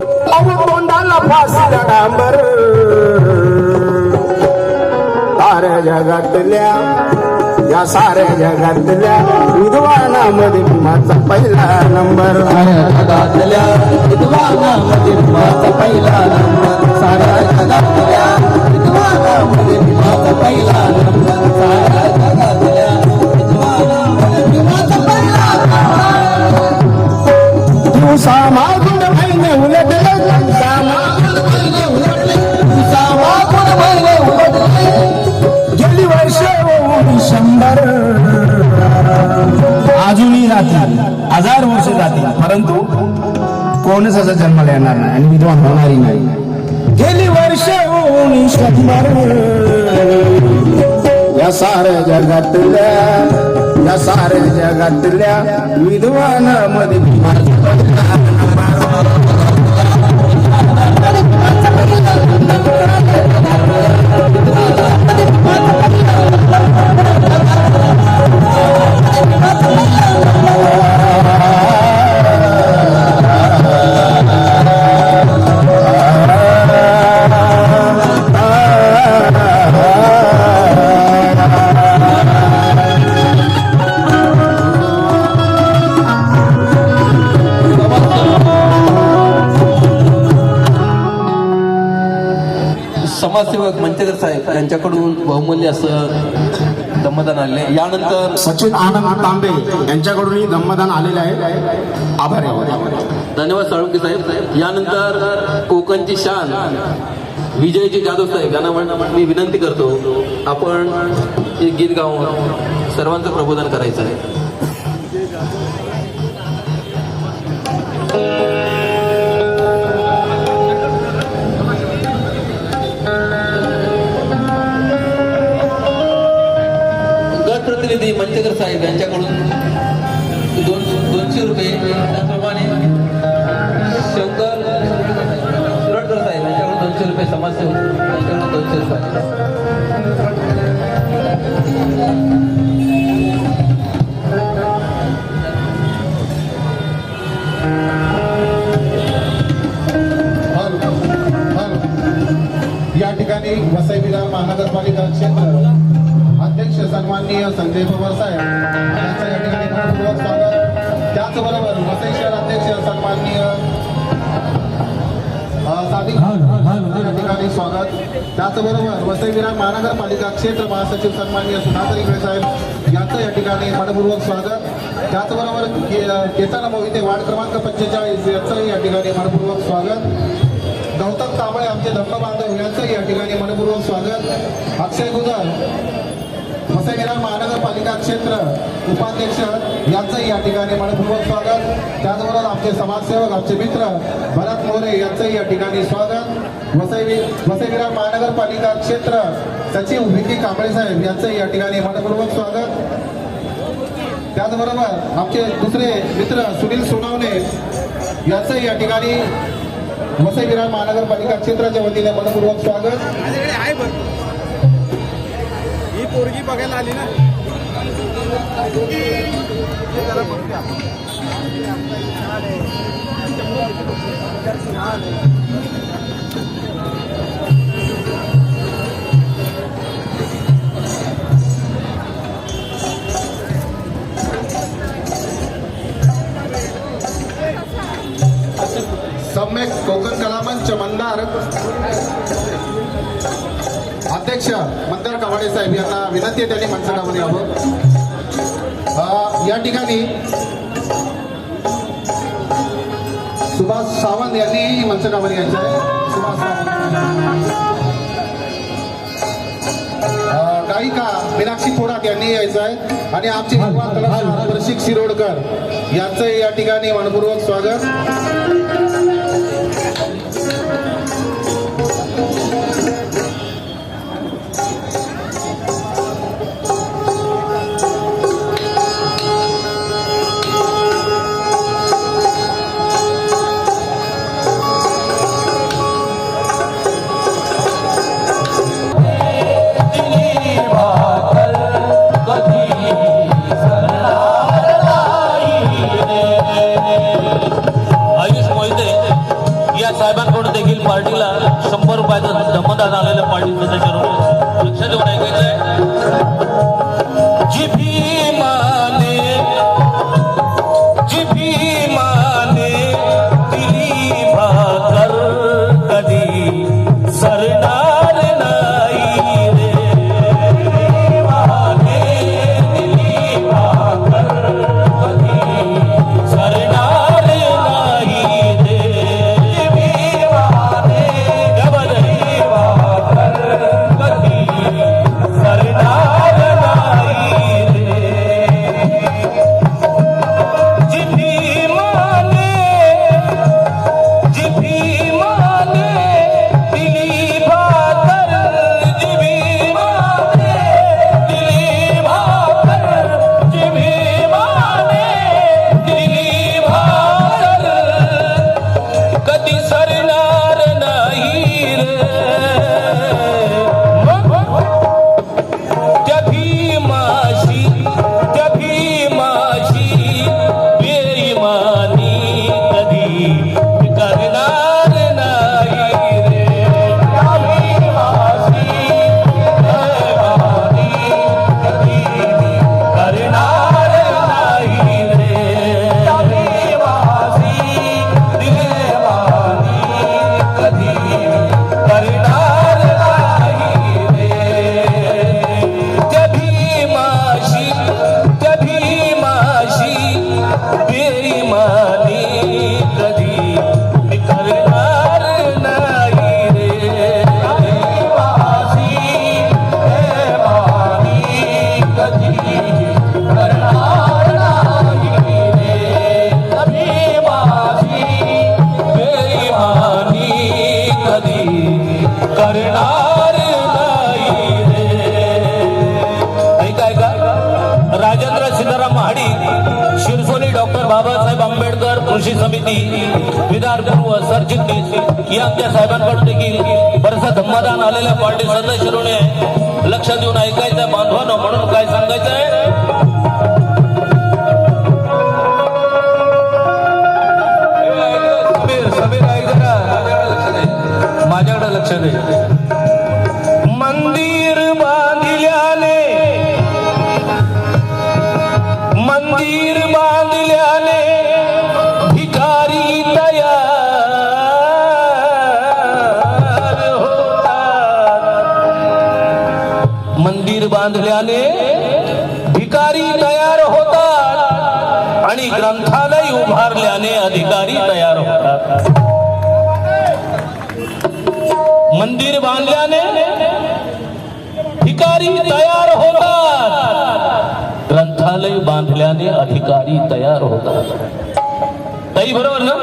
अहो तोंडाला फासला डांबर साऱ्या जगातल्या या साऱ्या जगातल्या विद्वानामध्ये माझा पहिला नंबर साऱ्या जगातल्या विद्वानामध्ये माझा पहिला नंबर साऱ्या जगातल्या विद्वानामध्ये माझा पहिला नंबर साऱ्या साऱ्या जगातल्या या साऱ्या जगातल्या विद्वानामध्ये समाजसेवक यानंतर सचिन आनंद तांबे यांच्याकडूनही धम्मदान आलेलं आहे. आभार धन्यवाद साळुंके साहेब. यानंतर कोकणची शान विजयजी जाधव साहेब यांना म्हण- मी विनंती करतो आपण एक गीत गाऊन सर्वांचं प्रबोधन करायचं आहे. गट प्रतिनिधी मंचकर साहेब यांच्याकडून दोन दोनशे रुपये त्याचप्रमाणे शंकर सुरटकर साहेब यांच्याकडून दोनशे रुपये समाजसेवक यांच्याकडून दोनशे रुपये या ठिकाणी वसई विधान महानगरपालिका क्षेत्र सन्माननीय संजय पवार साहेब यांचं या ठिकाणी मनपूर्वक स्वागत. त्याचबरोबर वसई शहर अध्यक्ष सन्माननीय अ, सादिक या ठिकाणी स्वागत. त्याचबरोबर वसई विरार महानगरपालिका क्षेत्र महासचिव सन्माननीय सुधाकर इंगळे साहेब यांचं या ठिकाणी मनपूर्वक स्वागत. त्याचबरोबर केतन मोहिते वार्ड क्रमांक पंचेचाळीस यांचंही या ठिकाणी मनपूर्वक स्वागत. गौतम कांबळे आमचे धम्म बांधव यांचंही या ठिकाणी मनपूर्वक स्वागत. अक्षय गुजर विरार महानगरपालिका क्षेत्र उपाध्यक्ष यांचंही या ठिकाणी मनपूर्वक स्वागत. त्याचबरोबर आमचे समाजसेवक आमचे मित्र भरत मोरे यांचंही या ठिकाणी स्वागत. वसई वि- वसई विरार महानगरपालिका क्षेत्र सचिव विकी कांबळे साहेब यांचंही या ठिकाणी मनपूर्वक स्वागत. त्याचबरोबर आमचे दुसरे मित्र सुनील सोनावणे यांचंही या ठिकाणी वसई विरार महानगरपालिका क्षेत्राच्या वतीने मनपूर्वक स्वागत. पोरगी बघायला आली ना? ते जरा कवाडे साहेब यांना विनंती आहे त्यांनी मंचकावर यावं. या ठिकाणी सुभाष सावंत यांनी मंचकावर यायचं आहे. सुभाष सावंत. गायिका मीनाक्षी थोरात यांनी यायचं आहे. आणि आमचे कलाकार प्रशिक शिरोडकर यांचं या ठिकाणी मनपूर्वक स्वागत. जिभीमाने डॉक्टर बाबासाहेब आंबेडकर कृषी समिती विधानपूर्व सरचिटणीस या आमच्या साहेबांकडून देखील बरंचसा धम्मादान आलेल्या पार्टी सदस्यांनी लक्ष देऊन ऐकायचं बांधवानं म्हणून काय सांगायचं आहे ऐक माझ्याकडे लक्ष दे. बांधल्याने भिकारी तयार होतात आणि ग्रंथालय उभारल्याने अधिकारी तयार होतात. मंदिर बांधल्याने भिकारी तयार होतात. ग्रंथालय बांधल्याने अधिकारी तयार होतात. ताई बरोबर ना?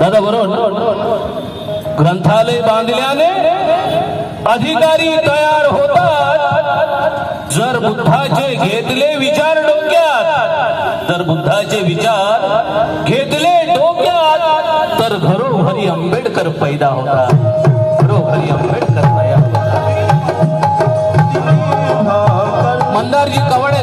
दादा बरोबर? ग्रंथालय बांधल्याने अधिकारी तैयार होता जर बुद्धा घेतले विचार डोक्यात जर बुद्धाचे विचार घेतले डोक्यात तर घरोघरी आंबेडकर पैदा होता घरोघरी आंबेडकर पैदा होता मंदारजी कवडे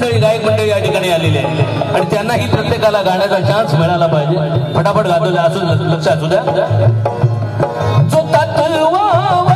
मंडळी गायक मंडळी या ठिकाणी आलेली आहे आणि त्यांनाही प्रत्येकाला गाण्याचा चान्स मिळाला पाहिजे. फटाफट गातो असू असं लक्ष असू द्या. जो तत्वावर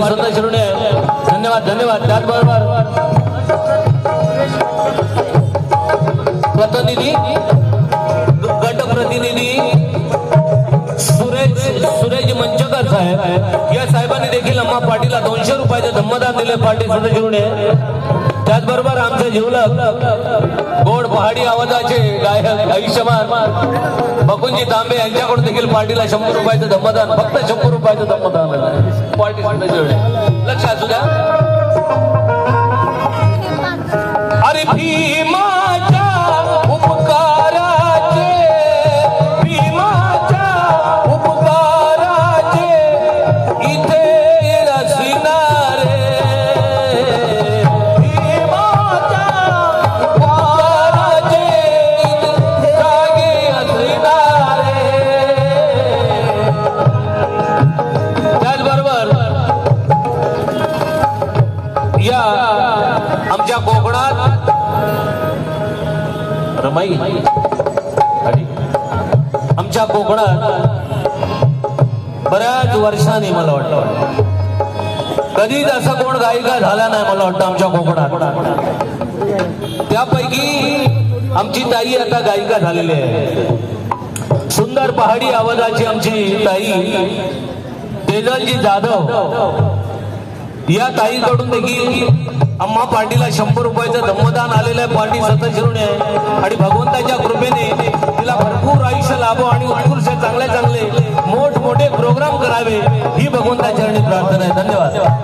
दिलंय स्वतः धन्यवाद धन्यवाद. त्याचबरोबर प्रतिनिधी गट प्रतिनिधी सुरेश सुरेश मंचकर साहेब. या साहेबांनी देखील अम्मा पाटीलला दोनशे रुपयाचे धम्मदान दिले पाटील स्वतः शिरोडे. त्याचबरोबर आमचे जिवलक गोड पहाडी आवाजाचे गायक आयुष्यमान बकुंजी तांबे यांच्याकडून देखील पाटीला शंभर रुपयाचं धम्मदान फक्त शंभर रुपयाचं धम्मदान. पॉलिटिक्स पार्टी स्वतः शिवणे लक्ष असू द्या. अरे भीमा. रमाई. आणि आमच्या कोकणात बऱ्याच वर्षांनी मला वाटतं. कधीच असं कोण गायिका झाला नाही मला वाटतं आमच्या कोकणात. त्यापैकी आमची ताई आता गायिका झालेली आहे. सुंदर पहाडी आवाजाची आमची ताई तेजलजी जाधव. या ताईकडून देखील अम्मा पार्टीला शंभर रुपयाचं धम्मदान आलेलं आहे. पार्टी सतत आहे. आणि भगवंताच्या कृपेने तिला भरपूर आयुष्य लाभो आणि उत्कृष्ट चांगले चांगले मोठमोठे प्रोग्राम करावे. ही भगवंताच्या प्रार्थना आहे. धन्यवाद.